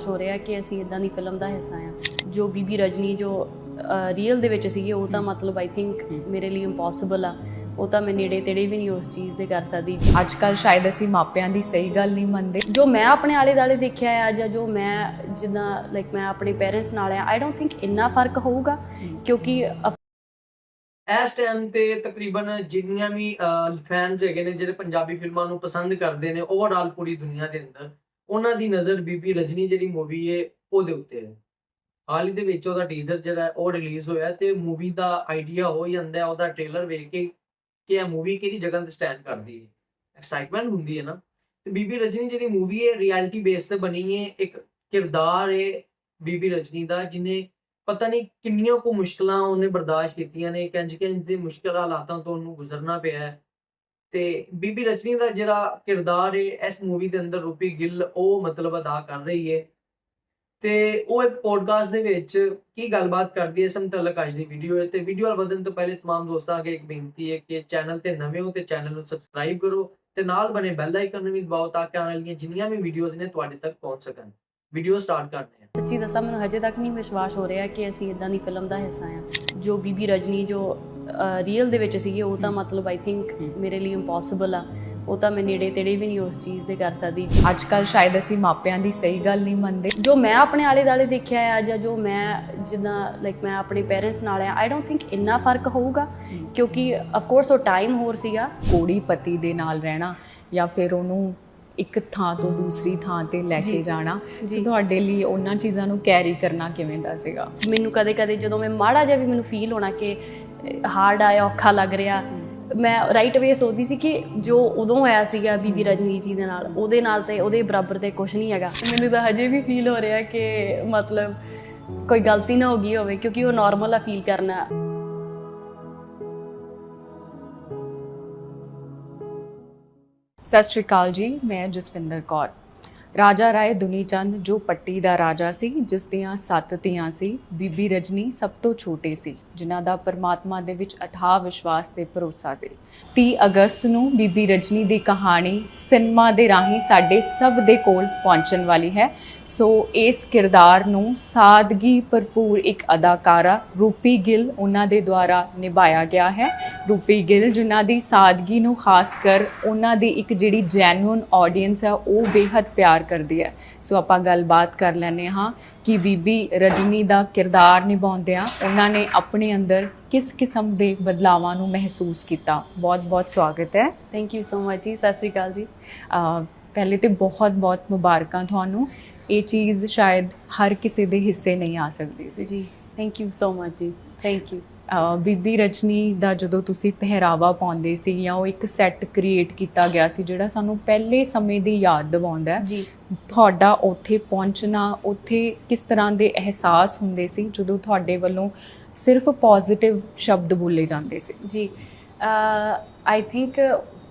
ਵਿਸ਼ਵਾਸ ਹੋ ਰਿਹਾ ਕਿ ਅਸੀਂ ਇਦਾਂ ਦੀ ਫਿਲਮ ਦਾ ਹਿੱਸਾ ਆ। ਜੋ ਬੀਬੀ ਰਜਨੀ ਜੋ ਰੀਅਲ ਦੇ ਵਿੱਚ ਸੀਗੇ ਉਹ ਤਾਂ ਮਤਲਬ ਆਈ ਥਿੰਕ ਮੇਰੇ ਲਈ ਇੰਪੋਸੀਬਲ ਆ। ਉਹ ਤਾਂ ਮੈਂ ਨੇੜੇ ਤੇੜੇ ਵੀ ਨਹੀਂ ਉਸ ਚੀਜ਼ ਦੇ ਕਰ ਸਕਦੀ। ਅੱਜ ਕੱਲ ਸ਼ਾਇਦ ਅਸੀਂ ਮਾਪਿਆਂ ਦੀ ਸਹੀ ਗੱਲ ਨਹੀਂ ਮੰਨਦੇ। ਜੋ ਮੈਂ ਆਪਣੇ ਆਲੇ ਦਾਲੇ ਦੇਖਿਆ ਆ ਜਾਂ ਜੋ ਮੈਂ ਜਿੱਦਾਂ ਲਾਈਕ ਮੈਂ ਆਪਣੇ ਪੇਰੈਂਟਸ ਨਾਲ ਆ ਆਈ ਡੋਨਟ ਥਿੰਕ ਇੰਨਾ ਫ਼ਰਕ ਹੋਊਗਾ ਕਿਉਂਕਿ ਇਸ ਟਾਈਮ ਤੇ ਤਕਰੀਬਨ ਜਿੰਨੀਆਂ ਵੀ ਫੈਨਸ ਹੈਗੇ ਨੇ ਜਿਹੜੇ ਪੰਜਾਬੀ ਫਿਲਮਾਂ ਨੂੰ ਪਸੰਦ ਕਰਦੇ ਨੇ ਓਵਰਆਲ ਪੂਰੀ ਦੁਨੀਆ ਦੇ ਅੰਦਰ ਉਹਨਾਂ ਦੀ ਨਜ਼ਰ ਬੀਬੀ ਰਜਨੀ ਜਿਹੜੀ ਮੂਵੀ ਹੈ ਉਹਦੇ ਉੱਤੇ ਹੈ। ਹਾਲ ਹੀ ਦੇ ਵਿੱਚ ਉਹਦਾ ਟੀਜ਼ਰ ਜਿਹੜਾ ਉਹ ਰਿਲੀਜ਼ ਹੋਇਆ ਤੇ ਮੂਵੀ ਦਾ ਆਈਡੀਆ ਹੋ ਜਾਂਦਾ ਉਹਦਾ ਟ੍ਰੇਲਰ ਵੇਖ ਕੇ ਕਿ ਇਹ ਮੂਵੀ ਕਿਹੜੀ ਜਗ੍ਹਾ ਤੇ ਸਟੈਂਡ ਕਰਦੀ ਹੈ। ਐਕਸਾਈਟਮੈਂਟ ਹੁੰਦੀ ਹੈ ਨਾ। ਤੇ ਬੀਬੀ ਰਜਨੀ ਜਿਹੜੀ ਮੂਵੀ ਹੈ ਰਿਐਲਿਟੀ ਬੇਸ ਤੇ ਬਣੀ ਹੈ, ਇੱਕ ਕਿਰਦਾਰ ਹੈ ਬੀਬੀ ਰਜਨੀ ਦਾ, ਜਿਹਨੇ ਪਤਾ ਨਹੀਂ ਕਿੰਨੀਆਂ ਕੋ ਮੁਸ਼ਕਲਾਂ ਉਹਨੇ ਬਰਦਾਸ਼ਤ ਕੀਤੀਆਂ ਨੇ ਕੰਜ ਕੰਜ ਦੇ ਮੁਸ਼ਕਲ ਹਾਲਾਤਾਂ ਤੋਂ ਉਹਨੂੰ ਗੁਜ਼ਰਨਾ ਪਿਆ ਹੈ। ਤੇ ਬੀਬੀ ਰਜਨੀ ਦਾ ਜਿਹੜਾ ਕਿਰਦਾਰ ਹੈ ਇਸ ਮੂਵੀ ਦੇ ਅੰਦਰ ਰੂਪੀ ਗਿੱਲ ਉਹ ਮਤਲਬ ਅਦਾ ਕਰ ਰਹੀ ਹੈ ਤੇ ਉਹ ਇੱਕ ਪੋਡਕਾਸਟ ਦੇ ਵਿੱਚ ਕੀ ਗੱਲਬਾਤ ਕਰਦੀ ਹੈ ਇਸ ਮੁਤਲਕ ਅੱਜ ਦੀ ਵੀਡੀਓ ਹੈ ਤੇ ਵੀਡੀਓ ਵੱਲ ਵਧਣ ਤੋਂ ਪਹਿਲੇ तमाम ਦੋਸਤਾਂ ਅੱਗੇ ਇੱਕ ਬੇਨਤੀ ਹੈ ਕਿ ਚੈਨਲ ਤੇ ਨਵੇਂ ਹੋ ਤੇ ਚੈਨਲ ਨੂੰ ਸਬਸਕ੍ਰਾਈਬ ਕਰੋ ਤੇ ਨਾਲ ਬਣੇ ਬੈਲ ਆਈਕਨ ਨੂੰ ਵੀ ਦਬਾਓ ਤਾਂ ਕਿ ਆਉਣ ਵਾਲੀਆਂ ਜਿੰਨੀਆਂ ਵੀ ਵੀਡੀਓਜ਼ ਨੇ ਤੁਹਾਡੇ ਤੱਕ ਪਹੁੰਚ ਸਕਣ ਵੀਡੀਓ ਸਟਾਰਟ ਕਰਦੇ ਹਾਂ ਸੱਚੀ ਦੱਸਾਂ ਮੈਨੂੰ ਹਜੇ ਤੱਕ ਨਹੀਂ ਵਿਸ਼ਵਾਸ ਹੋ ਰਿਹਾ ਕਿ ਅਸੀਂ ਇਦਾਂ ਦੀ ਫਿਲਮ ਦਾ ਹਿੱਸਾ ਆ ਜੋ ਬੀਬੀ ਰਜਨੀ ਜੋ ਰੀਅਲ ਦੇ ਵਿੱਚ ਸੀਗੇ ਉਹ ਤਾਂ ਮਤਲਬ ਆਈ ਥਿੰਕ ਮੇਰੇ ਲਈ ਇੰਪੋਸੀਬਲ ਆ। ਉਹ ਤਾਂ ਮੈਂ ਨੇੜੇ ਤੇੜੇ ਵੀ ਨਹੀਂ ਉਸ ਚੀਜ਼ ਦੇ ਕਰ ਸਕਦੀ। ਅੱਜ ਕੱਲ ਸ਼ਾਇਦ ਅਸੀਂ ਮਾਪਿਆਂ ਦੀ ਸਹੀ ਗੱਲ ਨਹੀਂ ਮੰਨਦੇ। ਜੋ ਮੈਂ ਆਪਣੇ ਆਲੇ ਦਾਲੇ ਦੇਖਿਆ ਆ ਜਾਂ ਜੋ ਮੈਂ ਜਿੱਦਾਂ ਲਾਈਕ ਮੈਂ ਆਪਣੇ ਪੇਰੈਂਟਸ ਨਾਲ ਆ ਆਈ ਡੋਨਟ ਥਿੰਕ ਇੰਨਾ ਫ਼ਰਕ ਹੋਊਗਾ। ਕਿਉਂਕਿ ਆਫ ਕੋਰਸ ਉਹ ਟਾਈਮ ਹੋਰ ਸੀਗਾ। ਕੋੜੀ ਪਤੀ ਦੇ ਨਾਲ ਰਹਿਣਾ ਜਾਂ ਫਿਰ ਉਹਨੂੰ ਇੱਕ ਥਾਂ ਤੋਂ ਦੂਸਰੀ ਥਾਂ ਤੇ ਲੈ ਕੇ। ਜਾਣਾ। ਸੋ ਤੁਹਾਡੇ ਲਈ ਉਹਨਾਂ ਚੀਜ਼ਾਂ ਨੂੰ ਕੈਰੀ ਕਰਨਾ ਕਿਵੇਂ ਦਾ ਸੀਗਾ ਮੈਨੂੰ ਕਦੇ ਕਦੇ ਜਦੋਂ ਮੈਂ ਮਾੜਾ ਜਿਹਾ ਵੀ ਮੈਨੂੰ ਫੀਲ ਹੋਣਾ ਕਿ ਹਾਰਡ ਆਇਆ ਔਖਾ ਲੱਗ ਰਿਹਾ ਮੈਂ ਰਾਈਟ ਵੇ ਸੋਚਦੀ ਸੀ ਕਿ ਜੋ ਉਦੋਂ ਹੋਇਆ ਸੀਗਾ ਬੀਬੀ ਰਜਨੀ ਜੀ ਦੇ ਨਾਲ ਉਹਦੇ ਨਾਲ ਤੇ ਉਹਦੇ ਬਰਾਬਰ ਤੇ ਕੁਝ ਨਹੀਂ ਹੈਗਾ ਮੈਨੂੰ ਤਾਂ ਹਜੇ ਵੀ ਫੀਲ ਹੋ ਰਿਹਾ ਕਿ ਮਤਲਬ ਕੋਈ ਗਲਤੀ ਨਾ ਹੋ ਗਈ ਹੋਵੇ ਕਿਉਂਕਿ ਉਹ ਨਾਰਮਲ ਆ ਫੀਲ ਕਰਨਾ ਸਤਿ ਸ਼੍ਰੀ ਅਕਾਲ ਜੀ, ਮੈਂ ਜਸਵਿੰਦਰ ਕੌਰ। ਰਾਜਾ ਰਾਏ ਦੁਨੀ ਚੰਦ ਜੋ ਪੱਟੀ ਦਾ ਰਾਜਾ ਸੀ ਜਿਸ ਦੀਆਂ ਸੱਤ ਧੀਆਂ ਸੀ, ਬੀਬੀ ਰਜਨੀ ਸਭ ਤੋਂ ਛੋਟੀ ਸੀ। ਜਿਨ੍ਹਾਂ ਦਾ ਪਰਮਾਤਮਾ ਦੇ ਵਿੱਚ ਅਥਾਹ ਵਿਸ਼ਵਾਸ ਤੇ ਭਰੋਸਾ ਸੀ। 30 ਅਗਸਤ ਨੂੰ ਬੀਬੀ ਰਜਨੀ ਦੀ ਕਹਾਣੀ ਸਿਨੇਮਾ ਦੇ ਰਾਹੀਂ ਸਾਡੇ ਸਭ ਦੇ ਕੋਲ ਪਹੁੰਚਣ ਵਾਲੀ ਹੈ। ਸੋ ਇਸ ਕਿਰਦਾਰ ਨੂੰ ਸਾਦਗੀ ਭਰਪੂਰ ਇੱਕ ਅਦਾਕਾਰਾ ਰੂਪੀ ਗਿੱਲ ਉਹਨਾਂ ਦੇ ਦੁਆਰਾ ਨਿਭਾਇਆ ਗਿਆ ਹੈ। ਰੂਪੀ ਗਿੱਲ ਜਿਨ੍ਹਾਂ ਦੀ ਸਾਦਗੀ ਨੂੰ ਖਾਸ ਕਰ ਉਹਨਾਂ ਦੀ ਇੱਕ ਜਿਹੜੀ ਜੈਨੂਇਨ ਆਡੀਅנס ਹੈ, ਉਹ ਬੇਹੱਦ ਪਿਆਰ ਕਰਦੀ ਹੈ। ਸੋ ਆਪਾਂ ਗੱਲਬਾਤ ਕਰ ਲੈਂਦੇ ਹਾਂ। ਕਿ ਬੀਬੀ ਰਜਨੀ ਦਾ ਕਿਰਦਾਰ ਨਿਭਾਉਂਦਿਆਂ ਉਹਨਾਂ ਨੇ ਆਪਣੇ ਅੰਦਰ ਕਿਸ ਕਿਸਮ ਦੇ ਬਦਲਾਵਾਂ ਨੂੰ ਮਹਿਸੂਸ ਕੀਤਾ। ਬਹੁਤ ਬਹੁਤ ਸਵਾਗਤ ਹੈ। ਥੈਂਕ ਯੂ ਸੋ ਮਚ ਜੀ ਸਤਿ ਸ੍ਰੀ ਅਕਾਲ ਜੀ। ਪਹਿਲੇ ਤੇ ਬਹੁਤ ਬਹੁਤ ਮੁਬਾਰਕਾਂ ਤੁਹਾਨੂੰ। ਇਹ ਚੀਜ਼ ਸ਼ਾਇਦ ਹਰ ਕਿਸੇ ਦੇ ਹਿੱਸੇ ਨਹੀਂ ਆ ਸਕਦੀ ਸੀ। ਜੀ ਥੈਂਕ ਯੂ ਸੋ ਮਚ ਜੀ ਥੈਂਕ ਯੂ ਬੀਬੀ ਰਜਨੀ ਦਾ ਜਦੋਂ ਤੁਸੀਂ ਪਹਿਰਾਵਾ ਪਾਉਂਦੇ ਸੀ ਜਾਂ ਉਹ ਇੱਕ ਸੈੱਟ ਕ੍ਰੀਏਟ ਕੀਤਾ ਗਿਆ ਸੀ ਜਿਹੜਾ ਸਾਨੂੰ ਪਹਿਲੇ ਸਮੇਂ ਦੀ ਯਾਦ ਦਿਵਾਉਂਦਾ ਹੈ ਜੀ। ਤੁਹਾਡਾ ਉੱਥੇ ਪਹੁੰਚਣਾ ਉੱਥੇ ਕਿਸ ਤਰ੍ਹਾਂ ਦੇ ਅਹਿਸਾਸ ਹੁੰਦੇ ਸੀ ਜਦੋਂ ਤੁਹਾਡੇ ਵੱਲੋਂ ਸਿਰਫ ਪੋਜ਼ਿਟਿਵ ਸ਼ਬਦ ਬੋਲੇ ਜਾਂਦੇ ਸੀ? ਜੀ ਆਈ ਥਿੰਕ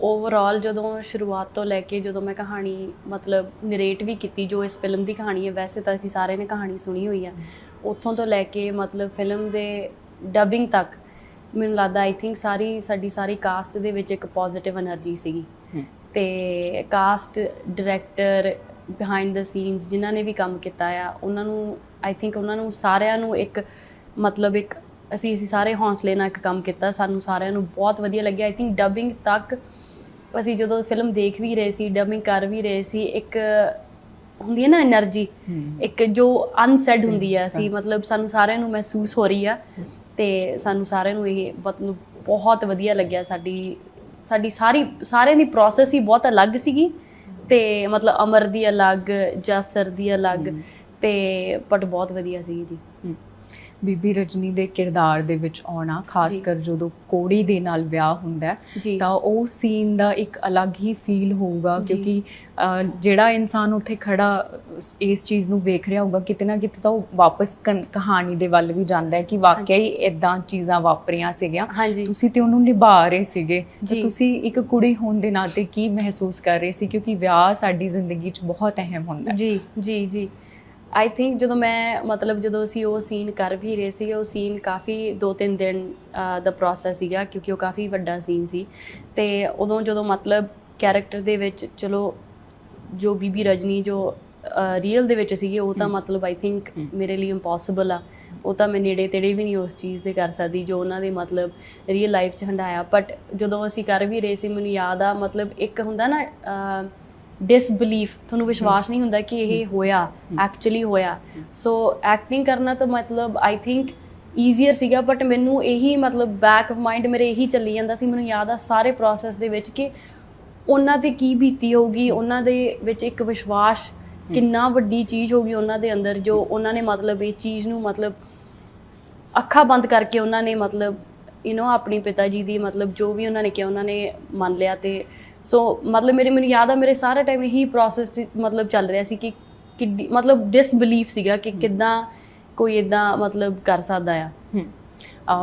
ਓਵਰਆਲ ਜਦੋਂ ਸ਼ੁਰੂਆਤ ਤੋਂ ਲੈ ਕੇ ਜਦੋਂ ਮੈਂ ਕਹਾਣੀ ਮਤਲਬ ਨਰੇਟ ਵੀ ਕੀਤੀ ਜੋ ਇਸ ਫਿਲਮ ਦੀ ਕਹਾਣੀ ਹੈ ਵੈਸੇ ਤਾਂ ਅਸੀਂ ਸਾਰੇ ਨੇ ਕਹਾਣੀ ਸੁਣੀ ਹੋਈ ਆ ਉੱਥੋਂ ਤੋਂ ਲੈ ਕੇ ਮਤਲਬ ਫਿਲਮ ਦੇ ਡਬਿੰਗ ਤੱਕ ਮੈਨੂੰ ਲੱਗਦਾ ਆਈ ਥਿੰਕ ਸਾਰੀ ਸਾਡੀ ਸਾਰੀ ਕਾਸਟ ਦੇ ਵਿੱਚ ਇੱਕ ਪੋਜ਼ਿਟਿਵ એનર્ਜੀ ਸੀਗੀ। ਤੇ cast director behind the scenes ਜਿਨ੍ਹਾਂ ਨੇ ਵੀ ਕੰਮ ਕੀਤਾ ਆ ਉਹਨਾਂ ਨੂੰ ਆਈ ਥਿੰਕ ਉਹਨਾਂ ਨੂੰ ਸਾਰਿਆਂ ਨੂੰ ਇੱਕ ਮਤਲਬ ਇੱਕ ਅਸੀਂ ਅਸੀਂ ਸਾਰੇ ਹੌਸਲੇ ਨਾਲ ਇੱਕ ਕੰਮ ਕੀਤਾ ਸਾਨੂੰ ਸਾਰਿਆਂ ਨੂੰ ਬਹੁਤ ਵਧੀਆ ਲੱਗਿਆ। ਆਈ ਥਿੰਕ ਡਬਿੰਗ ਤੱਕ ਅਸੀਂ ਜਦੋਂ ਫਿਲਮ ਦੇਖ ਵੀ ਰਹੇ ਸੀ ਡਬਿੰਗ ਕਰ ਵੀ ਰਹੇ ਸੀ ਇੱਕ ਹੁੰਦੀ ਹੈ ਨਾ એનર્ਜੀ ਇੱਕ ਜੋ ਅਨਸੈਡ ਹੁੰਦੀ ਹੈ ਅਸੀਂ ਮਤਲਬ ਸਾਨੂੰ ਸਾਰਿਆਂ ਨੂੰ ਮਹਿਸੂਸ ਹੋ ਰਹੀ ਆ। ਤੇ ਸਾਨੂੰ ਸਾਰਿਆਂ ਨੂੰ ਇਹ ਬਹੁਤ ਵਧੀਆ ਲੱਗਿਆ ਸਾਡੀ ਸਾਡੀ ਸਾਰੀ ਸਾਰਿਆਂ ਦੀ ਪ੍ਰੋਸੈਸ ਹੀ ਬਹੁਤ ਅਲੱਗ ਸੀਗੀ। ਤੇ ਮਤਲਬ ਅਮਰ ਦੀ ਅਲੱਗ ਜਸਰ ਦੀ ਅਲੱਗ ਤੇ ਬਟ ਬਹੁਤ ਵਧੀਆ ਸੀ ਜੀ। ਬੀਬੀ ਰਜਨੀ ਦੇ ਕਿਰਦਾਰ ਦੇ ਵਿੱਚ ਆਉਣਾ ਖਾਸ। ਕਰ ਜਦੋਂ ਕੋੜੀ ਦੇ ਨਾਲ ਵਿਆਹ ਹੁੰਦਾ ਤਾਂ ਉਹ ਸੀਨ ਦਾ ਇੱਕ ਅਲੱਗ ਹੀ ਫੀਲ ਹੋਊਗਾ। ਕਿਉਂਕਿ ਜਿਹੜਾ ਇਨਸਾਨ ਉੱਥੇ ਖੜਾ ਇਸ ਚੀਜ਼ ਨੂੰ ਵੇਖ ਰਿਹਾ ਹੋਊਗਾ ਕਿਤੇ ਨਾ ਕਿਤੇ ਤਾਂ ਉਹ ਵਾਪਸ ਕਹਾਣੀ ਦੇ ਵੱਲ ਵੀ ਜਾਂਦਾ ਹੈ ਕਿ ਵਾਕਿਆ ਹੀ ਇਦਾਂ ਚੀਜ਼ਾਂ ਵਾਪਰੀਆਂ ਸੀਗੀਆਂ। ਤੁਸੀਂ ਤੇ ਉਹਨੂੰ ਨਿਭਾ ਰਹੇ ਸੀਗੇ। ਤਾਂ। ਤੁਸੀਂ ਇੱਕ ਕੁੜੀ ਹੋਣ ਦੇ ਨਾਤੇ ਕੀ ਮਹਿਸੂਸ ਕਰ ਰਹੇ ਸੀ? ਕਿਉਂਕਿ ਵਿਆਹ ਸਾਡੀ ਜ਼ਿੰਦਗੀ 'ਚ ਬਹੁਤ ਅਹਿਮ ਹੁੰਦਾ ਹੈ। ਜੀ ਜੀ ਜੀ। ਆਈ ਥਿੰਕ ਜਦੋਂ ਮੈਂ ਮਤਲਬ ਜਦੋਂ ਅਸੀਂ ਉਹ ਸੀਨ ਕਰ ਵੀ ਰਹੇ ਸੀ ਉਹ ਸੀਨ ਕਾਫੀ ਦੋ ਤਿੰਨ ਦਿਨ ਦਾ ਪ੍ਰੋਸੈਸ ਸੀਗਾ ਕਿਉਂਕਿ ਉਹ ਕਾਫੀ ਵੱਡਾ ਸੀਨ ਸੀ ਤੇ ਉਦੋਂ ਜਦੋਂ ਮਤਲਬ ਕੈਰੈਕਟਰ ਦੇ ਵਿੱਚ ਚਲੋ ਜੋ ਬੀਬੀ ਰਜਨੀ ਜੋ ਰੀਅਲ ਦੇ ਵਿੱਚ ਸੀਗੇ ਉਹ ਤਾਂ। ਮਤਲਬ ਆਈ ਥਿੰਕ। ਮੇਰੇ ਲਈ ਇੰਪੋਸੀਬਲ ਆ ਉਹ ਤਾਂ ਮੈਂ ਨੇੜੇ ਤੇੜੇ ਵੀ ਨਹੀਂ ਉਸ ਚੀਜ਼ ਦੇ ਕਰ ਸਕਦੀ ਜੋ ਉਹਨਾਂ ਦੇ ਮਤਲਬ ਰੀਅਲ ਲਾਈਫ 'ਚ ਹੰਡਾਇਆ ਬਟ ਜਦੋਂ ਅਸੀਂ ਕਰ ਵੀ ਰਹੇ ਸੀ ਮੈਨੂੰ ਯਾਦ ਆ ਮਤਲਬ ਇੱਕ ਹੁੰਦਾ ਨਾ ਡਿਸਬਲੀਫ ਤੁਹਾਨੂੰ ਵਿਸ਼ਵਾਸ ਨਹੀਂ ਹੁੰਦਾ ਕਿ ਇਹ ਹੋਇਆ। ਐਕਚੁਅਲੀ ਹੋਇਆ। ਸੋ ਐਕਟਿੰਗ ਕਰਨਾ ਤਾਂ ਮਤਲਬ ਆਈ ਥਿੰਕ ਈਜ਼ੀਅਰ ਸੀਗਾ ਬਟ ਮੈਨੂੰ ਇਹੀ ਮਤਲਬ ਬੈਕ ਆਫ ਮਾਈਂਡ ਮੇਰੇ ਇਹੀ ਚੱਲੀ ਜਾਂਦਾ ਸੀ। ਮੈਨੂੰ ਯਾਦ ਆ ਸਾਰੇ ਪ੍ਰੋਸੈਸ ਦੇ ਵਿੱਚ ਕਿ ਉਹਨਾਂ ਤੇ ਕੀ ਬੀਤੀ ਹੋਊਗੀ ਉਹਨਾਂ ਦੇ ਵਿੱਚ ਇੱਕ ਵਿਸ਼ਵਾਸ ਕਿੰਨਾ ਵੱਡੀ ਚੀਜ਼ ਹੋਗੀ ਉਹਨਾਂ ਦੇ ਅੰਦਰ ਜੋ ਉਹਨਾਂ ਨੇ ਮਤਲਬ ਇਹ ਚੀਜ਼ ਨੂੰ ਮਤਲਬ ਅੱਖਾਂ ਬੰਦ ਕਰਕੇ ਉਹਨਾਂ ਨੇ ਮਤਲਬ ਯੂ نو ਆਪਣੀ ਪਿਤਾ ਜੀ ਦੀ ਮਤਲਬ ਜੋ ਵੀ ਉਹਨਾਂ ਨੇ ਕਿਹਾ ਉਹਨਾਂ ਨੇ ਮੰਨ ਲਿਆ ਤੇ ਸੋ ਮਤਲਬ ਮੇਰੇ ਮੈਨੂੰ ਯਾਦ ਆ ਮੇਰੇ ਸਾਰਾ ਟਾਈਮ ਇਹੀ ਪ੍ਰੋਸੈਸ ਮਤਲਬ ਚੱਲ ਰਿਹਾ ਸੀ ਕਿ ਮਤਲਬ ਡਿਸਬਲੀਫ ਸੀਗਾ ਕਿ ਕਿੱਦਾਂ ਕੋਈ ਇਦਾਂ ਮਤਲਬ ਕਰ ਸਕਦਾ ਆ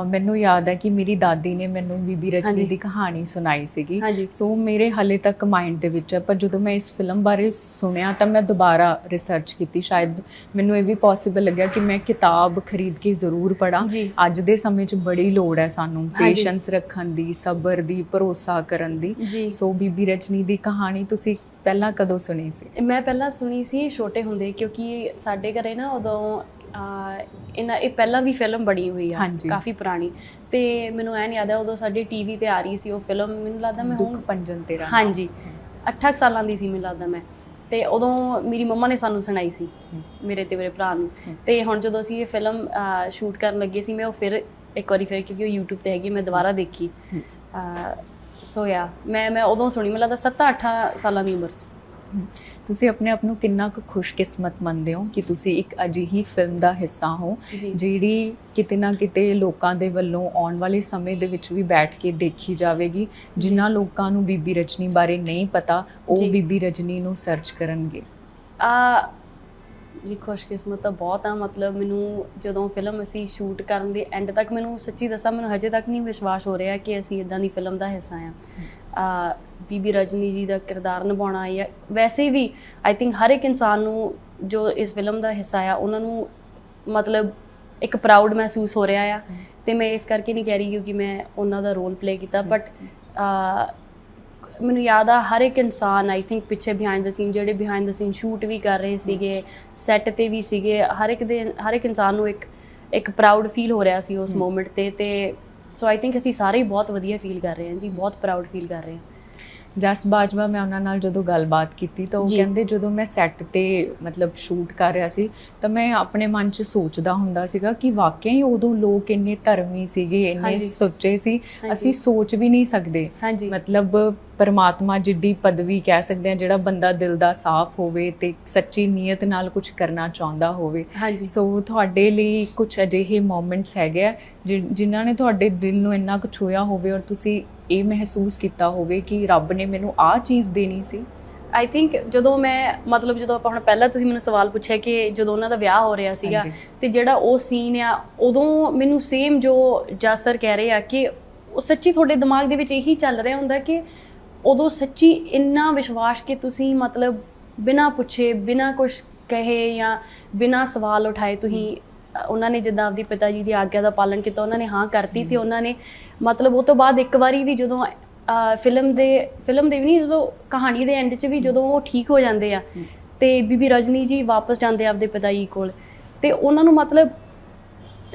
ਮੈਨੂੰ ਯਾਦ ਹੈ ਕਿ ਮੇਰੀ ਦਾਦੀ ਨੇ ਮੈਨੂੰ ਬੀਬੀ ਰਜਨੀ। ਦੀ ਕਹਾਣੀ ਸੁਣਾਈ ਸੀਗੀ। ਸੋ ਮੇਰੇ ਹਲੇ ਤੱਕ ਮਾਈਂਡ ਦੇ ਵਿੱਚ ਹੈ ਪਰ ਜਦੋਂ ਮੈਂ ਇਸ ਫਿਲਮ ਬਾਰੇ ਸੁਣਿਆ ਤਾਂ ਮੈਂ ਦੁਬਾਰਾ ਰਿਸਰਚ ਕੀਤੀ। ਸ਼ਾਇਦ ਮੈਨੂੰ ਇਹ ਵੀ ਪੋਸੀਬਲ ਲੱਗਿਆ ਕਿ ਮੈਂ ਕਿਤਾਬ ਖਰੀਦ ਕੇ ਜ਼ਰੂਰ ਪੜਾਂ ਅੱਜ ਦੇ ਸਮੇਂ 'ਚ ਬੜੀ ਲੋੜ ਹੈ ਸਾਨੂੰ। ਪੇਸ਼ੈਂਸ ਰੱਖਣ ਦੀ ਸਬਰ ਦੀ ਭਰੋਸਾ ਕਰਨ ਦੀ। ਸੋ ਬੀਬੀ ਰਜਨੀ ਦੀ ਕਹਾਣੀ ਤੁਸੀਂ ਪਹਿਲਾਂ ਕਦੋਂ ਸੁਣੀ ਸੀ? ਮੈਂ ਪਹਿਲਾਂ ਸੁਣੀ ਸੀ ਛੋਟੇ ਹੁੰਦੇ ਕਿਉਂਕਿ ਸਾਡੇ ਘਰੇ ਨਾ ਉਦੋਂ ਇਹਨਾਂ ਇਹ ਪਹਿਲਾਂ ਵੀ ਫਿਲਮ ਬਣੀ ਹੋਈ ਆ। ਕਾਫੀ ਪੁਰਾਣੀ। ਤੇ ਮੈਨੂੰ ਐਨ ਯਾਦ ਹੈ ਉਦੋਂ ਸਾਡੇ ਟੀਵੀ ਤੇ ਆ ਰਹੀ ਸੀ ਉਹ ਫਿਲਮ ਮੈਨੂੰ ਲੱਗਦਾ ਮੈਂ ਹੁਣ ਪੰਜਨ ਤੇਰਾ। ਹਾਂਜੀ। 8 ਸਾਲਾਂ ਦੀ ਸੀ ਮੈਨੂੰ ਲੱਗਦਾ ਮੈਂ। ਤੇ ਉਦੋਂ ਮੇਰੀ ਮੰਮਾ ਨੇ ਸਾਨੂੰ ਸੁਣਾਈ ਸੀ। ਮੇਰੇ ਤੇ ਮੇਰੇ ਭਰਾ ਨੂੰ। ਤੇ ਹੁਣ ਜਦੋਂ ਅਸੀਂ ਇਹ ਫਿਲਮ ਸ਼ੂਟ ਕਰਨ ਲੱਗੇ ਸੀ ਮੈਂ ਉਹ ਫਿਰ ਇੱਕ ਵਾਰੀ ਫਿਰ ਕਿਉਂਕਿ ਉਹ YouTube ਤੇ ਹੈਗੀ ਮੈਂ ਦੁਬਾਰਾ ਦੇਖੀ। ਸੋ ਯਾ ਮੈਂ ਮੈਂ ਉਦੋਂ ਸੁਣੀ ਮੈਨੂੰ ਲੱਗਦਾ 7-8 ਸਾਲਾਂ ਦੀ ਉਮਰ 'ਚ। ਤੁਸੀਂ ਆਪਣੇ ਆਪ ਨੂੰ ਕਿੰਨਾ ਕੁ ਖੁਸ਼ਕਿਸਮਤ ਮੰਨਦੇ ਹੋ ਕਿ ਤੁਸੀਂ ਇੱਕ ਅਜਿਹੀ ਫਿਲਮ ਦਾ ਹਿੱਸਾ ਹੋ ਜਿਹੜੀ ਕਿਤੇ ਨਾ ਕਿਤੇ ਲੋਕਾਂ ਦੇ ਵੱਲੋਂ ਆਉਣ ਵਾਲੇ ਸਮੇਂ ਦੇ ਵਿੱਚ ਵੀ ਬੈਠ ਕੇ ਦੇਖੀ ਜਾਵੇਗੀ ਜਿਨ੍ਹਾਂ ਲੋਕਾਂ ਨੂੰ ਬੀਬੀ ਰਜਨੀ ਬਾਰੇ ਨਹੀਂ ਪਤਾ ਉਹ। ਬੀਬੀ ਰਜਨੀ ਨੂੰ ਸਰਚ ਕਰਨਗੇ। ਆ ਜੀ ਖੁਸ਼ਕਿਸਮਤ ਤਾਂ ਬਹੁਤ ਆ ਮਤਲਬ ਮੈਨੂੰ ਜਦੋਂ ਫਿਲਮ ਅਸੀਂ ਸ਼ੂਟ ਕਰਨ ਦੇ ਐਂਡ ਤੱਕ ਮੈਨੂੰ ਸੱਚੀ ਦੱਸਾਂ ਮੈਨੂੰ ਹਜੇ ਤੱਕ ਨਹੀਂ ਵਿਸ਼ਵਾਸ ਹੋ ਰਿਹਾ ਕਿ ਅਸੀਂ ਇਦਾਂ ਦੀ ਫਿਲਮ ਦਾ ਹਿੱਸਾ ਆ। ਬੀਬੀ ਰਜਨੀ ਜੀ ਦਾ ਕਿਰਦਾਰ ਨਿਭਾਉਣਾ ਜਾਂ ਵੈਸੇ ਵੀ ਆਈ ਥਿੰਕ ਹਰ ਇੱਕ ਇਨਸਾਨ ਨੂੰ ਜੋ ਇਸ ਫਿਲਮ ਦਾ ਹਿੱਸਾ ਆ ਉਹਨਾਂ ਨੂੰ ਮਤਲਬ ਇੱਕ ਪ੍ਰਾਊਡ ਮਹਿਸੂਸ ਹੋ ਰਿਹਾ ਆ। ਤੇ ਮੈਂ ਇਸ ਕਰਕੇ ਨਹੀਂ ਕਹਿ ਰਹੀ ਕਿਉਂਕਿ ਮੈਂ ਉਹਨਾਂ ਦਾ ਰੋਲ ਪਲੇ ਕੀਤਾ ਬਟ ਮੈਨੂੰ ਯਾਦ ਆ ਹਰ ਇੱਕ ਇਨਸਾਨ ਆਈ ਥਿੰਕ ਪਿੱਛੇ ਬਿਹਾਈਂਡ ਦ ਸੀਨ ਜਿਹੜੇ ਬਿਹਾਈਂਡ ਦ ਸੀਨ ਸ਼ੂਟ ਵੀ ਕਰ ਰਹੇ ਸੀਗੇ ਸੈੱਟ ਤੇ ਵੀ ਸੀਗੇ ਹਰ ਇੱਕ ਦੇ ਹਰ ਇੱਕ ਇਨਸਾਨ ਨੂੰ ਇੱਕ ਇੱਕ ਪ੍ਰਾਊਡ ਫੀਲ ਹੋ ਰਿਹਾ ਸੀ ਉਸ। ਮੂਮੈਂਟ ਤੇ ਤੇ ਸੋ ਆਈ ਥਿੰਕ ਅਸੀਂ ਸਾਰੇ ਹੀ ਬਹੁਤ ਵਧੀਆ ਫੀਲ ਕਰ ਰਹੇ ਹਾਂ ਜੀ ਬਹੁਤ ਪ੍ਰਾਊਡ ਫੀਲ ਕਰ ਰਹੇ ਹਾਂ ਜਸ ਬਾਜਵਾ ਮੈਂ ਉਹਨਾਂ ਨਾਲ ਜਦੋਂ ਗੱਲਬਾਤ ਕੀਤੀ ਤਾਂ ਉਹ। ਕਹਿੰਦੇ ਜਦੋਂ ਮੈਂ ਸੈੱਟ ਤੇ ਮਤਲਬ ਸ਼ੂਟ ਕਰ ਰਿਹਾ ਸੀ ਤਾਂ ਮੈਂ ਆਪਣੇ ਮਨ 'ਚ ਸੋਚਦਾ ਹੁੰਦਾ ਸੀਗਾ ਕਿ ਵਾਕਿਆ ਹੀ ਉਦੋਂ ਲੋਕ ਇੰਨੇ ਧਰਮੀ ਸੀਗੇ ਇੰਨੇ। ਸੁੱਚੇ ਸੀ। ਅਸੀਂ ਸੋਚ ਵੀ ਨਹੀਂ ਸਕਦੇ ਮਤਲਬ ਪਰਮਾਤਮਾ ਜਿੱਡੀ ਪਦਵੀ ਕਹਿ ਸਕਦੇ ਆ ਜਿਹੜਾ ਬੰਦਾ ਦਿਲ ਦਾ ਸਾਫ਼ ਹੋਵੇ ਤੇ ਸੱਚੀ ਨੀਅਤ ਨਾਲ ਕੁਝ ਕਰਨਾ ਚਾਹੁੰਦਾ ਹੋਵੇ। ਸੋ ਤੁਹਾਡੇ ਲਈ ਕੁਝ ਅਜਿਹੇ ਮੂਮੈਂਟਸ ਹੈਗੇ ਆ ਜਿਨ੍ਹਾਂ ਨੇ ਤੁਹਾਡੇ ਦਿਲ ਨੂੰ ਇੰਨਾ ਕੁ ਛੂਇਆ ਹੋਵੇ ਔਰ ਤੁਸੀਂ ਇਹ ਮਹਿਸੂਸ ਕੀਤਾ ਹੋਵੇ ਕਿ ਰੱਬ ਨੇ ਮੈਨੂੰ ਆਹ ਚੀਜ਼ ਦੇਣੀ ਸੀ? ਆਈ ਥਿੰਕ ਜਦੋਂ ਮੈਂ ਮਤਲਬ ਜਦੋਂ ਆਪਾਂ ਹੁਣ ਪਹਿਲਾਂ ਤੁਸੀਂ ਮੈਨੂੰ ਸਵਾਲ ਪੁੱਛਿਆ ਕਿ ਜਦੋਂ ਉਹਨਾਂ ਦਾ ਵਿਆਹ ਹੋ ਰਿਹਾ ਸੀਗਾ। ਤੇ ਜਿਹੜਾ ਉਹ ਸੀਨ ਆ ਉਦੋਂ ਮੈਨੂੰ ਸੇਮ ਜੋ ਜਸ ਸਰ ਕਹਿ ਰਹੇ ਆ ਕਿ ਉਹ ਸੱਚੀ ਤੁਹਾਡੇ ਦਿਮਾਗ ਦੇ ਵਿੱਚ ਇਹੀ ਚੱਲ ਰਿਹਾ ਹੁੰਦਾ ਕਿ ਉਦੋਂ ਸੱਚੀ ਇੰਨਾ ਵਿਸ਼ਵਾਸ ਕਿ ਤੁਸੀਂ ਮਤਲਬ ਬਿਨਾਂ ਪੁੱਛੇ ਬਿਨਾਂ ਕੁਝ ਕਹੇ ਜਾਂ ਬਿਨਾਂ ਸਵਾਲ ਉਠਾਏ ਤੁਸੀਂ ਉਹਨਾਂ ਨੇ ਜਿੱਦਾਂ ਆਪਦੀ ਪਿਤਾ ਜੀ ਦੀ ਆਗਿਆ ਦਾ ਪਾਲਣ ਕੀਤਾ ਉਹਨਾਂ ਨੇ ਹਾਂ ਕਰਤੀ ਤੇ ਉਹਨਾਂ ਨੇ ਮਤਲਬ ਉਹ ਤੋਂ ਬਾਅਦ ਇੱਕ ਵਾਰੀ ਵੀ ਜਦੋਂ ਫਿਲਮ ਦੇ ਫਿਲਮ ਦੇ ਵੀ ਨਹੀਂ ਜਦੋਂ ਕਹਾਣੀ ਦੇ ਐਂਡ 'ਚ ਵੀ ਜਦੋਂ ਉਹ ਠੀਕ ਹੋ ਜਾਂਦੇ ਆ। ਤੇ ਬੀਬੀ ਰਜਨੀ ਜੀ ਵਾਪਸ ਜਾਂਦੇ ਆ ਆਪਦੇ ਪਿਤਾ ਜੀ ਕੋਲ ਤੇ ਉਹਨਾਂ ਨੂੰ ਮਤਲਬ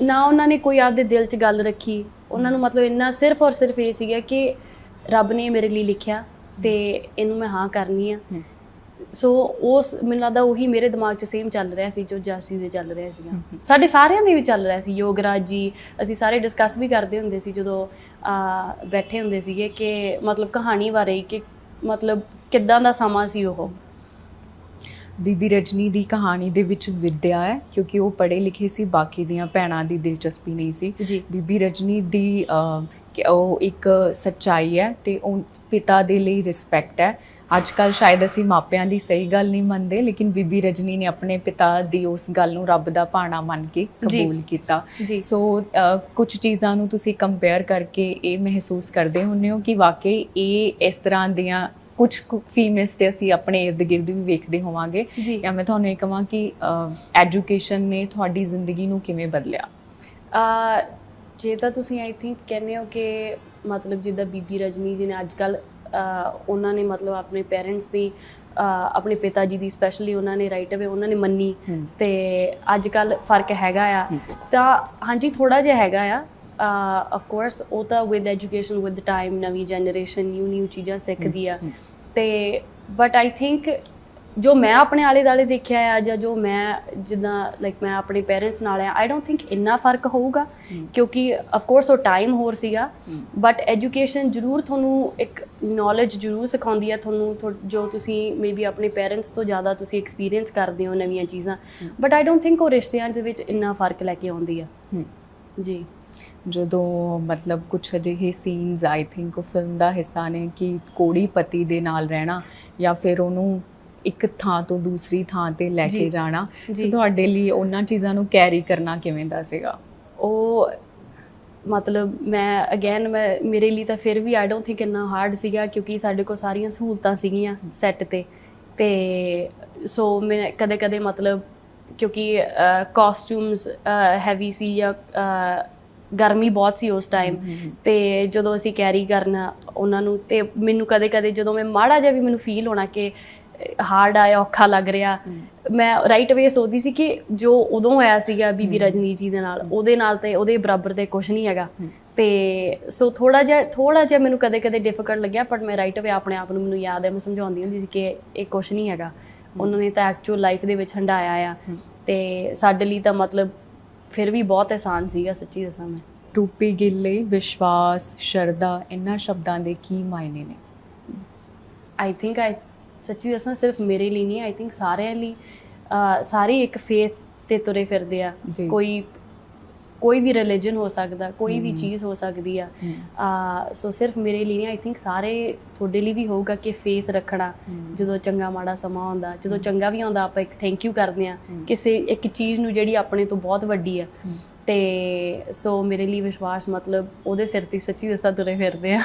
ਨਾ ਉਹਨਾਂ ਨੇ ਕੋਈ ਆਪਦੇ ਦਿਲ 'ਚ ਗੱਲ ਰੱਖੀ ਉਹਨਾਂ ਨੂੰ ਮਤਲਬ ਇੰਨਾ ਸਿਰਫ ਔਰ ਸਿਰਫ ਇਹ ਸੀਗਾ ਕਿ ਰੱਬ ਨੇ ਮੇਰੇ ਲਈ ਲਿਖਿਆ ਤੇ ਇਹਨੂੰ ਮੈਂ ਹਾਂ ਕਰਨੀ ਆ। ਸੋ ਉਸ ਮੈਨੂੰ ਲੱਗਦਾ ਉਹੀ ਮੇਰੇ ਦਿਮਾਗ 'ਚ ਸੇਮ ਚੱਲ ਰਿਹਾ ਸੀ ਜੋ ਜਾਸੀ ਦੇ ਚੱਲ ਰਿਹਾ ਸੀਗਾ। ਸਾਡੇ ਸਾਰਿਆਂ ਦੇ ਵੀ ਚੱਲ ਰਿਹਾ ਸੀ ਯੋਗਰਾਜ ਜੀ। ਅਸੀਂ ਸਾਰੇ ਡਿਸਕਸ ਵੀ ਕਰਦੇ ਹੁੰਦੇ ਸੀ ਜਦੋਂ ਆ ਬੈਠੇ ਹੁੰਦੇ ਸੀਗੇ ਕਿ ਮਤਲਬ ਕਹਾਣੀ ਬਾਰੇ ਕਿ ਮਤਲਬ ਕਿੱਦਾਂ ਦਾ ਸਮਾਂ ਸੀ ਉਹ। ਬੀਬੀ ਰਜਨੀ ਦੀ ਕਹਾਣੀ ਦੇ ਵਿੱਚ ਵਿਦਿਆ ਹੈ ਕਿਉਂਕਿ ਉਹ ਪੜ੍ਹੇ ਲਿਖੇ ਸੀ ਬਾਕੀ ਦੀਆਂ ਭੈਣਾਂ ਦੀ ਦਿਲਚਸਪੀ ਨਹੀਂ ਸੀ। ਬੀਬੀ ਰਜਨੀ ਦੀ ਕਿ ਉਹ ਇੱਕ ਸੱਚਾਈ ਹੈ ਤੇ ਉਹ ਪਿਤਾ ਦੇ ਲਈ ਰਿਸਪੈਕਟ ਹੈ। ਅੱਜ ਕੱਲ ਸ਼ਾਇਦ ਅਸੀਂ ਮਾਪਿਆਂ ਦੀ ਸਹੀ ਗੱਲ ਨਹੀਂ ਮੰਨਦੇ ਲੇਕਿਨ ਬੀਬੀ ਰਜਨੀ ਨੇ ਆਪਣੇ ਪਿਤਾ ਦੀ ਉਸ ਗੱਲ ਨੂੰ ਰੱਬ ਦਾ ਭਾਣਾ ਮੰਨ ਕੇ। ਕਬੂਲ ਕੀਤਾ। ਸੋ ਕੁਝ ਚੀਜ਼ਾਂ ਨੂੰ ਤੁਸੀਂ ਕੰਪੇਅਰ ਕਰਕੇ ਇਹ ਮਹਿਸੂਸ ਕਰਦੇ ਹੁੰਦੇ ਹੋ ਕਿ ਵਾਕਈ ਇਹ ਇਸ ਤਰ੍ਹਾਂ ਦੀਆਂ ਕੁਝ ਫੀਮੇਲਸ ਤੇ ਅਸੀਂ ਆਪਣੇ ਇਰਦ ਗਿਰਦ ਵੀ ਵੇਖਦੇ ਹੋਵਾਂਗੇ। ਜੀ। ਮੈਂ ਤੁਹਾਨੂੰ ਇਹ ਕਹਾਂ ਕਿ ਐਜੂਕੇਸ਼ਨ ਨੇ ਤੁਹਾਡੀ ਜ਼ਿੰਦਗੀ ਨੂੰ ਕਿਵੇਂ ਬਦਲਿਆ? ਜੇ ਤਾਂ ਤੁਸੀਂ ਆਈ ਥਿੰਕ ਕਹਿੰਦੇ ਹੋ ਕਿ ਮਤਲਬ ਜਿੱਦਾਂ ਬੀਬੀ ਰਜਨੀ ਜੀ ਨੇ ਅੱਜ ਕੱਲ ਉਹਨਾਂ ਨੇ ਮਤਲਬ ਆਪਣੇ ਪੇਰੈਂਟਸ ਦੀ ਆਪਣੇ ਪਿਤਾ ਜੀ ਦੀ ਸਪੈਸ਼ਲੀ ਉਹਨਾਂ ਨੇ ਰਾਈਟ ਅਵੇ ਉਹਨਾਂ ਨੇ ਮੰਨੀ। ਤੇ ਅੱਜ ਕੱਲ ਫ਼ਰਕ ਹੈਗਾ ਆ। ਤਾਂ ਹਾਂਜੀ ਥੋੜਾ ਜਿਹਾ ਹੈਗਾ ਆ ਆਫ ਕੋਰਸ ਉਹ ਤਾਂ ਵਿਦ ਐਜੂਕੇਸ਼ਨ ਵਿਦ ਟਾਈਮ ਨਵੀਂ ਜਨਰੇਸ਼ਨ ਨਿਊ ਨਿਊ ਚੀਜ਼ਾਂ ਸਿੱਖਦੀ ਆ। ਤੇ ਬਟ ਆਈ ਥਿੰਕ ਜੋ ਮੈਂ ਆਪਣੇ ਆਲੇ ਦਾਲੇ ਦੇਖਿਆ ਆ ਜਾਂ ਜੋ ਮੈਂ ਜਿੱਦਾਂ ਲਾਈਕ ਮੈਂ ਆਪਣੇ ਪੇਰੈਂਟਸ ਨਾਲ ਆ ਆਈ ਡੋਨਟ ਥਿੰਕ ਇੰਨਾ ਫ਼ਰਕ ਹੋਊਗਾ। ਕਿਉਂਕਿ ਆਫ ਕੋਰਸ ਉਹ ਟਾਈਮ ਹੋਰ ਸੀਗਾ। ਬਟ ਐਜੂਕੇਸ਼ਨ ਜ਼ਰੂਰ ਤੁਹਾਨੂੰ ਇੱਕ ਨੌਲੇਜ ਜ਼ਰੂਰ ਸਿਖਾਉਂਦੀ ਹੈ ਤੁਹਾਨੂੰ ਜੋ ਤੁਸੀਂ ਮੇਬੀ ਆਪਣੇ ਪੇਰੈਂਟਸ ਤੋਂ ਜ਼ਿਆਦਾ ਤੁਸੀਂ ਐਕਸਪੀਰੀਅੰਸ ਕਰਦੇ ਹੋ ਨਵੀਆਂ ਚੀਜ਼ਾਂ। ਬਟ ਆਈ ਡੋਨਟ ਥਿੰਕ ਉਹ ਰਿਸ਼ਤਿਆਂ ਦੇ ਵਿੱਚ ਇੰਨਾ ਫ਼ਰਕ ਲੈ ਕੇ ਆਉਂਦੀ ਆ। ਜੀ ਜਦੋਂ ਮਤਲਬ ਕੁਝ ਅਜਿਹੇ ਸੀਨਸ ਆਈ ਥਿੰਕ ਉਹ ਫਿਲਮ ਦਾ ਹਿੱਸਾ ਨੇ ਕਿ ਕੋੜੀ ਪਤੀ ਦੇ ਨਾਲ ਰਹਿਣਾ ਜਾਂ ਫਿਰ ਉਹਨੂੰ ਇੱਕ ਥਾਂ ਤੋਂ ਦੂਸਰੀ ਥਾਂ ਤੇ ਲੈ ਕੇ। ਜਾਣਾ। ਸੋ ਤੁਹਾਡੇ ਲਈ ਉਹਨਾਂ ਚੀਜ਼ਾਂ ਨੂੰ ਕੈਰੀ ਕਰਨਾ ਕਿਵੇਂ ਦਾ ਸੀਗਾ? ਉਹ ਮਤਲਬ ਮੈਂ ਅਗੇਨ ਮੈਂ ਮੇਰੇ ਲਈ ਤਾਂ ਫਿਰ ਵੀ ਆਈ ਡੋਨਟ ਥਿੰਕ ਇੰਨਾ ਹਾਰਡ ਸੀਗਾ ਕਿਉਂਕਿ ਸਾਡੇ ਕੋਲ ਸਾਰੀਆਂ ਸਹੂਲਤਾਂ ਸੀਗੀਆਂ ਸੈੱਟ ਤੇ। ਤੇ ਸੋ ਮੈਂ ਕਦੇ ਕਦੇ ਮਤਲਬ ਕਿਉਂਕਿ ਕਾਸਟਿਊਮਸ ਹੈਵੀ ਸੀ ਜਾਂ ਗਰਮੀ ਬਹੁਤ ਸੀ ਉਸ ਟਾਈਮ ਤੇ ਜਦੋਂ ਅਸੀਂ ਕੈਰੀ ਕਰਨਾ ਉਹਨਾਂ ਨੂੰ ਤੇ ਮੈਨੂੰ ਕਦੇ ਕਦੇ ਜਦੋਂ ਮੈਂ ਮਾੜਾ ਜਿਹਾ ਵੀ ਮੈਨੂੰ ਫੀਲ ਹੋਣਾ ਕਿ ਹਾਰਡ ਆਇਆ ਔਖਾ ਲੱਗ ਰਿਹਾ। ਮੈਂ ਰਾਈਟ ਅਵੇ ਸੋਚਦੀ ਸੀ ਕਿ ਜੋ ਉਦੋਂ ਹੋਇਆ ਸੀਗਾ ਬੀਬੀ। ਰਜਨੀ ਜੀ ਦੇ ਨਾਲ ਉਹਦੇ ਨਾਲ ਤੇ ਉਹਦੇ ਬਰਾਬਰ ਤੇ ਕੁਝ ਨਹੀਂ ਹੈਗਾ। ਤੇ ਸੋ ਥੋੜਾ ਜਿਹਾ ਥੋੜਾ ਜਿਹਾ ਮੈਨੂੰ ਕਦੇ ਕਦੇ ਡਿਫਿਕਲਟ ਲੱਗਿਆ ਬਟ ਮੈਂ ਰਾਈਟ ਅਵੇ ਆਪਣੇ ਆਪ ਨੂੰ ਮੈਨੂੰ ਯਾਦ ਹੈ ਮੈਂ ਸਮਝਾਉਂਦੀ ਹੁੰਦੀ ਸੀ ਕਿ ਇਹ ਕੁਝ ਨਹੀਂ ਹੈਗਾ। ਉਹਨਾਂ ਨੇ ਤਾਂ ਐਕਚੁਅਲ ਲਾਈਫ ਦੇ ਵਿੱਚ ਹੰਡਾਇਆ ਆ। ਤੇ ਸਾਡੇ ਲਈ ਤਾਂ ਮਤਲਬ ਫਿਰ ਵੀ ਬਹੁਤ ਆਸਾਨ ਸੀਗਾ ਸੱਚੀ ਦੱਸਾਂ ਮੈਂ। ਰੂਪੀ ਗਿੱਲ ਵਿਸ਼ਵਾਸ ਸ਼ਰਦਾ ਇਹਨਾਂ ਸ਼ਬਦਾਂ ਦੇ ਕੀ ਮਾਇਨੇ ਨੇ? ਆਈ ਥਿੰਕ ਆਈ ਸੱਚੀ ਦੱਸਾਂ ਸਿਰਫ ਮੇਰੇ ਲਈ ਨਹੀਂ ਆਈ ਥਿੰਕ ਸਾਰਿਆਂ ਲਈ ਸਾਰੇ ਇੱਕ ਫੇਥ ਤੇ ਤੁਰੇ ਫਿਰਦੇ ਆ। ਕੋਈ ਕੋਈ ਵੀ ਰਿਲੀਜਨ ਹੋ ਸਕਦਾ ਕੋਈ ਵੀ। ਚੀਜ਼ ਹੋ ਸਕਦੀ ਆ ਸੋ ਸਿਰਫ ਮੇਰੇ ਲਈ ਨਹੀਂ ਆਈ ਥਿੰਕ ਸਾਰੇ ਤੁਹਾਡੇ ਲਈ ਵੀ ਹੋਊਗਾ ਕਿ ਫੇਥ ਰੱਖਣਾ ਜਦੋਂ ਚੰਗਾ ਮਾੜਾ ਸਮਾਂ ਆਉਂਦਾ ਜਦੋਂ। ਚੰਗਾ ਵੀ ਆਉਂਦਾ ਆਪਾਂ ਇੱਕ ਥੈਂਕ ਯੂ ਕਰਦੇ ਆ। ਕਿਸੇ ਇੱਕ ਚੀਜ਼ ਨੂੰ ਜਿਹੜੀ ਆਪਣੇ ਤੋਂ ਬਹੁਤ ਵੱਡੀ ਆ। ਤੇ ਸੋ ਮੇਰੇ ਲਈ ਵਿਸ਼ਵਾਸ ਮਤਲਬ ਉਹਦੇ ਸਿਰ ਤੇ ਸੱਚੀ ਦੱਸਾਂ ਤੁਰੇ ਫਿਰਦੇ ਆ।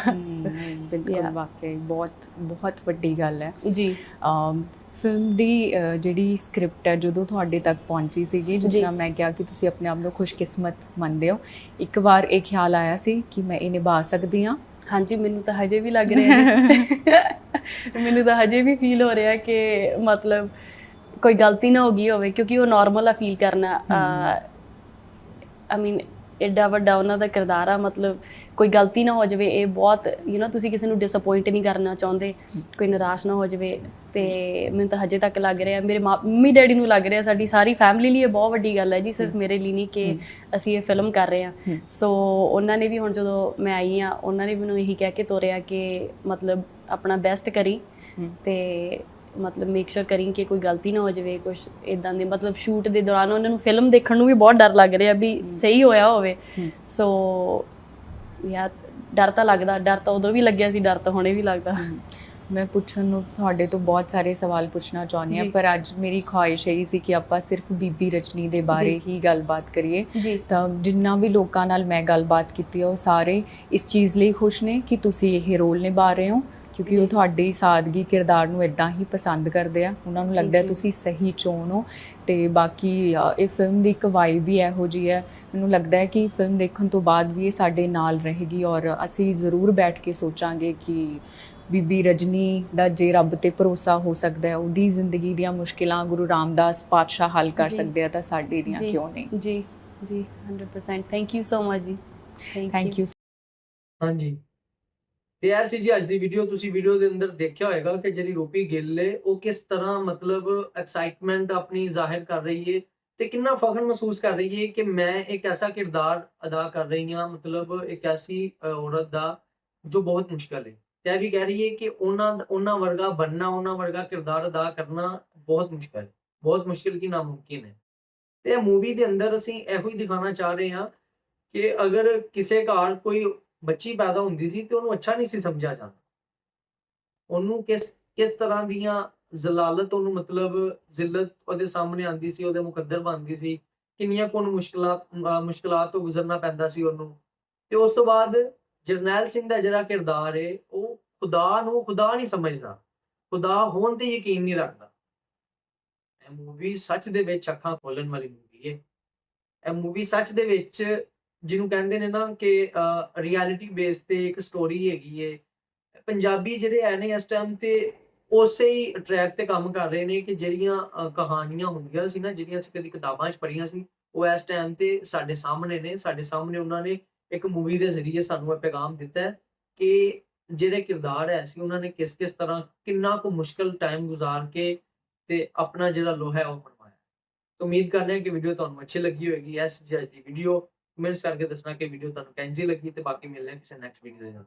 ਬਿਲਕੁਲ. ਵਾਕਈ ਬਹੁਤ ਬਹੁਤ ਵੱਡੀ ਗੱਲ ਹੈ। ਜੀ। ਫਿਲਮ ਦੀ ਜਿਹੜੀ ਸਕ੍ਰਿਪਟ ਹੈ ਜਦੋਂ ਤੁਹਾਡੇ ਤੱਕ ਪਹੁੰਚੀ ਸੀਗੀ ਜਿਸ। ਤਰ੍ਹਾਂ ਮੈਂ ਕਿਹਾ ਕਿ ਤੁਸੀਂ ਆਪਣੇ ਆਪ ਨੂੰ ਖੁਸ਼ਕਿਸਮਤ ਮੰਨਦੇ ਹੋ ਇੱਕ ਵਾਰ ਇਹ ਖਿਆਲ ਆਇਆ ਸੀ ਕਿ ਮੈਂ ਇਹ ਨਿਭਾ ਸਕਦੀ ਹਾਂ। ਹਾਂਜੀ ਮੈਨੂੰ ਤਾਂ ਹਜੇ ਵੀ ਲੱਗ ਰਿਹਾ ਹੈ। ਮੈਨੂੰ ਤਾਂ ਹਜੇ ਵੀ ਫੀਲ ਹੋ ਰਿਹਾ ਕਿ ਮਤਲਬ ਕੋਈ ਗਲਤੀ ਨਾ ਹੋ ਗਈ ਹੋਵੇ ਕਿਉਂਕਿ ਉਹ ਨਾਰਮਲ ਆ ਫੀਲ ਕਰਨਾ। ਆਈ ਮੀਨ ਐਡਾ ਵੱਡਾ ਉਹਨਾਂ ਦਾ ਕਿਰਦਾਰ ਆ ਮਤਲਬ ਕੋਈ ਗਲਤੀ ਨਾ ਹੋ ਜਾਵੇ ਇਹ ਬਹੁਤ ਯੂ نو ਤੁਸੀਂ ਕਿਸੇ ਨੂੰ ਡਿਸਪਾਇੰਟ ਨਹੀਂ ਕਰਨਾ ਚਾਹੁੰਦੇ ਕੋਈ ਨਿਰਾਸ਼ ਨਾ ਹੋ ਜਾਵੇ ਤੇ ਮੈਨੂੰ ਤਾਂ ਹਜੇ ਤੱਕ ਲੱਗ ਰਿਹਾ ਮੇਰੇ ਮੰਮੀ ਡੈਡੀ ਨੂੰ ਲੱਗ ਰਿਹਾ ਸਾਡੀ ਸਾਰੀ ਫੈਮਿਲੀ ਲਈ ਇਹ ਬਹੁਤ ਵੱਡੀ ਗੱਲ ਹੈ ਜੀ ਸਿਰਫ ਮੇਰੇ ਲਈ ਨਹੀਂ ਕਿ ਅਸੀਂ ਇਹ ਫਿਲਮ ਕਰ ਰਹੇ ਹਾਂ। ਸੋ ਉਹਨਾਂ ਨੇ ਵੀ ਹੁਣ ਜਦੋਂ ਮੈਂ ਆਈ ਆ ਉਹਨਾਂ ਨੇ ਵੀ ਮੈਨੂੰ ਇਹੀ ਕਹਿ ਕੇ ਤੋਰਿਆ ਕਿ ਮਤਲਬ ਆਪਣਾ ਬੈਸਟ ਕਰੀ। ਤੇ ਮਤਲਬ ਮੇਕ ਸ਼ੋਰ ਕਰੀ ਕਿ ਕੋਈ ਗਲਤੀ ਨਾ ਹੋ ਜਾਵੇ ਕੁਝ ਇਦਾਂ ਦੇ ਮਤਲਬ ਸ਼ੂਟ ਦੇ ਦੌਰਾਨ ਉਹਨਾਂ ਨੂੰ ਫਿਲਮ ਦੇਖਣ ਨੂੰ ਵੀ ਬਹੁਤ ਡਰ ਲੱਗ ਰਿਹਾ ਵੀ ਸਹੀ ਹੋਇਆ ਹੋਵੇ। ਸੋ ਯਾ ਡਰ ਤਾਂ ਲੱਗਦਾ ਡਰ ਤਾਂ ਉਦੋਂ ਵੀ ਲੱਗਿਆ ਸੀ ਡਰ ਤਾਂ ਹੁਣੇ ਵੀ ਲੱਗਦਾ। ਮੈਂ ਪੁੱਛਣ ਨੂੰ ਤੁਹਾਡੇ ਤੋਂ ਬਹੁਤ ਸਾਰੇ ਸਵਾਲ ਪੁੱਛਣਾ ਚਾਹੁੰਦੀ ਜੀ। ਪਰ ਅੱਜ ਮੇਰੀ ਖੁਆਇਸ਼ ਇਹੀ ਸੀ ਕਿ ਆਪਾਂ ਸਿਰਫ ਬੀਬੀ ਰਚਨੀ ਦੇ ਬਾਰੇ ਹੀ ਗੱਲਬਾਤ ਕਰੀਏ। ਤਾਂ ਜਿੰਨਾ ਵੀ ਲੋਕਾਂ ਨਾਲ ਮੈਂ ਗੱਲਬਾਤ ਕੀਤੀ ਉਹ ਸਾਰੇ ਇਸ ਚੀਜ਼ ਲਈ ਖੁਸ਼ ਨੇ ਕਿ ਤੁਸੀਂ ਇਹ ਰੋਲ ਨਿਭਾ ਰਹੇ ਹੋ? ਕਿਉਂਕਿ ਉਹ। ਤੁਹਾਡੀ ਸਾਦਗੀ ਕਿਰਦਾਰ ਨੂੰ ਇਦਾਂ ਹੀ ਪਸੰਦ ਕਰਦੇ ਆ। ਉਹਨਾਂ ਨੂੰ ਲੱਗਦਾ. ਤੁਸੀਂ ਸਹੀ ਚੋਣ ਹੋ ਤੇ ਬਾਕੀ ਇਹ ਫਿਲਮ ਦੀ ਇੱਕ ਵਾਈਬ ਹੀ ਇਹੋ ਜੀ ਹੈ। ਮੈਨੂੰ ਲੱਗਦਾ ਹੈ ਕਿ ਫਿਲਮ ਦੇਖਣ ਤੋਂ ਬਾਅਦ ਵੀ ਇਹ ਸਾਡੇ ਨਾਲ ਰਹੇਗੀ ਔਰ ਅਸੀਂ ਜ਼ਰੂਰ ਬੈਠ ਕੇ ਸੋਚਾਂਗੇ ਕਿ ਬੀਬੀ ਰਜਨੀ ਦਾ ਜੇ ਰੱਬ ਤੇ ਭਰੋਸਾ ਹੋ ਸਕਦਾ ਹੈ ਉਹਦੀ ਜ਼ਿੰਦਗੀ ਦੀਆਂ ਮੁਸ਼ਕਿਲਾਂ ਗੁਰੂ ਰਾਮਦਾਸ ਪਾਤਸ਼ਾਹ ਹੱਲ ਕਰ। ਸਕਦੇ ਆ ਤਾਂ ਸਾਡੀ ਦੀਆਂ ਕਿਉਂ ਨਹੀਂ? ਜੀ ਜੀ। 100% ਥੈਂਕ ਯੂ ਸੋ ਮਚ ਜੀ। ਥੈਂਕ ਯੂ ਹਾਂਜੀ। ਤੇ ਇਹ ਸੀ ਜੀ ਅੱਜ ਦੀ ਵੀਡੀਓ ਤੁਸੀਂ ਵੀਡੀਓ ਦੇ ਅੰਦਰ ਦੇਖਿਆ ਹੋਏਗਾ ਕਿ ਜਿਹੜੀ ਰੂਪੀ ਗਿੱਲ ਹੈ, ਉਹ ਕਿਸ ਤਰ੍ਹਾਂ ਮਤਲਬ ਐਕਸਾਈਟਮੈਂਟ ਆਪਣੀ ਜ਼ਾਹਿਰ ਕਰ ਰਹੀ ਹੈ ਤੇ ਕਿੰਨਾ ਫਖਰ ਮਹਿਸੂਸ ਕਰ ਰਹੀ ਹੈ ਕਿ ਮੈਂ ਇੱਕ ਐਸਾ ਕਿਰਦਾਰ ਅਦਾ ਕਰ ਰਹੀ ਹਾਂ, ਮਤਲਬ ਇੱਕ ਐਸੀ ਔਰਤ ਦਾ ਜੋ ਬਹੁਤ ਮੁਸ਼ਕਲ ਹੈ। ਤੇ ਇਹ ਵੀ ਕਹਿ ਰਹੀ ਹੈ ਕਿ ਉਹਨਾਂ ਉਹਨਾਂ ਵਰਗਾ ਬੰਨਾ ਉਹਨਾਂ ਵਰਗਾ ਕਿਰਦਾਰ ਅਦਾ ਕਰਨਾ ਬਹੁਤ ਮੁਸ਼ਕਲ ਹੈ, ਬਹੁਤ ਮੁਸ਼ਕਿਲ ਕੀ ਨਾਮੁਮਕਿਨ ਹੈ। ਤੇ ਮੂਵੀ ਦੇ ਅੰਦਰ ਅਸੀਂ ਇਹੋ ਹੀ ਦਿਖਾਉਣਾ ਚਾਹ ਰਹੇ ਹਾਂ ਕਿ ਅਗਰ ਕਿਸੇ ਘਰ ਕੋਈ ਬੱਚੀ ਪੈਦਾ ਹੁੰਦੀ ਸੀ ਤੇ ਉਹਨੂੰ ਅੱਛਾ ਨਹੀਂ ਸੀ ਸਮਝਿਆ ਜਾਂਦਾ। ਉਹਨੂੰ ਕਿਸ ਕਿਸ ਤਰ੍ਹਾਂ ਦੀਆਂ ਜ਼ਲਾਲਤ ਉਹਨੂੰ ਮਤਲਬ ਜ਼ਿਲਤ ਉਹਦੇ ਸਾਹਮਣੇ ਆਂਦੀ ਸੀ, ਉਹਦੇ ਮੁਕੱਦਰ ਬਣਦੀ ਸੀ, ਕਿੰਨੀਆਂ ਕੋਨ ਮੁਸ਼ਕਲਾਂ ਮੁਸ਼ਕਲਾਂ ਤੋਂ ਗੁਜ਼ਰਨਾ ਪੈਂਦਾ ਸੀ ਉਹਨੂੰ। ਤੇ ਉਸ ਤੋਂ ਬਾਅਦ ਜਰਨੈਲ ਸਿੰਘ ਦਾ ਜਿਹੜਾ ਕਿਰਦਾਰ ਏ, ਉਹ ਖੁਦਾ ਨੂੰ ਖੁਦਾ ਨਹੀਂ ਸਮਝਦਾ। ਖੁਦਾ ਹੋਣ ਤੇ ਯਕੀਨ ਨਹੀਂ ਰੱਖਦਾ। ਇਹ ਮੂਵੀ ਸੱਚ ਦੇ ਵਿੱਚ ਅੱਖਾਂ ਖੋਲਣ ਵਾਲੀ ਮੂਵੀ ਏ। ਇਹ ਮੂਵੀ ਸੱਚ ਦੇ ਵਿੱਚ ਜਿਹਨੂੰ ਕਹਿੰਦੇ ਨੇ ਨਾ ਕਿ ਰਿਐਲਿਟੀ ਬੇਸ ਤੇ ਇੱਕ ਸਟੋਰੀ ਹੈਗੀ ਏ। ਪੰਜਾਬੀ ਜਿਹੜੇ ਐ ਨੇ ਇਸ ਟਾਈਮ ਤੇ ਉਸੇ ਹੀ ਟਰੈਕ ਤੇ ਕੰਮ ਕਰ ਰਹੇ ਨੇ ਕਿ ਜਿਹੜੀਆਂ ਕਹਾਣੀਆਂ ਹੁੰਦੀਆਂ ਸੀ ਨਾ, ਜਿਹੜੀਆਂ ਅਸੀਂ ਕਦੀ ਕਿਤਾਬਾਂ 'ਚ ਪੜ੍ਹੀਆਂ ਸੀ, ਉਹ ਇਸ ਟਾਈਮ ਤੇ ਸਾਡੇ ਸਾਹਮਣੇ ਨੇ। ਸਾਡੇ ਸਾਹਮਣੇ ਉਹਨਾਂ ਨੇ ਇੱਕ ਮੂਵੀ ਦੇ ਜ਼ਰੀਏ ਸਾਨੂੰ ਇਹ ਪੈਗਾਮ ਦਿੱਤਾ ਕਿ ਜਿਹੜੇ ਕਿਰਦਾਰ ਹੈ ਸੀ, ਉਹਨਾਂ ਨੇ ਕਿਸ ਕਿਸ ਤਰ੍ਹਾਂ ਕਿੰਨਾ ਕੁ ਮੁਸ਼ਕਲ ਟਾਈਮ ਗੁਜ਼ਾਰ ਕੇ ਤੇ ਆਪਣਾ ਜਿਹੜਾ ਲੋਹਾ ਹੈ ਉਹ ਬਣਵਾਇਆ। ਉਮੀਦ ਕਰਦੇ ਹਾਂ ਕਿ ਵੀਡੀਓ ਤੁਹਾਨੂੰ ਅੱਛੀ ਲੱਗੀ ਹੋਵੇਗੀ ਇਸ ਜੀ ਦੀ ਵੀਡੀਓ ਕਮੈਂਟਸ ਕਰਕੇ ਦੱਸਣਾ ਕਿ ਵੀਡੀਓ ਤੁਹਾਨੂੰ ਕਿੰਜੀ ਲੱਗੀ ਤੇ ਬਾਕੀ ਮਿਲਣਾ ਕਿਸੇ ਨੈਕਸਟ ਵੀਡੀਓ ਦੇ ਨਾਲ।